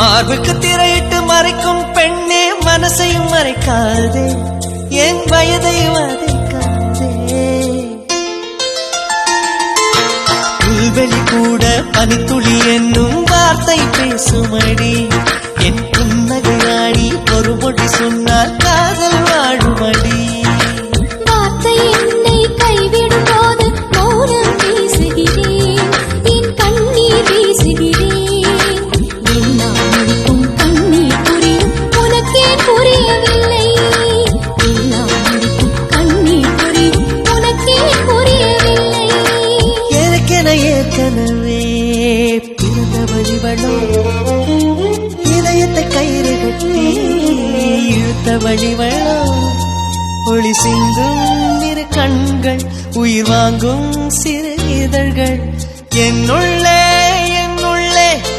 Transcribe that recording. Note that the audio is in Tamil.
மார்புக்கு திரையிட்டு மறைக்கும் பெண்ணே மனசையும் மறைக்காதே. என் வயதை மறைக்காதே புல்வெளி கூட பனித்துளி என்னும் வழிவளோ ஒளி சிந்தும் இரு கண்கள் உயிர் வாங்கும் சிறு இதழ்கள். என்னுள்ளே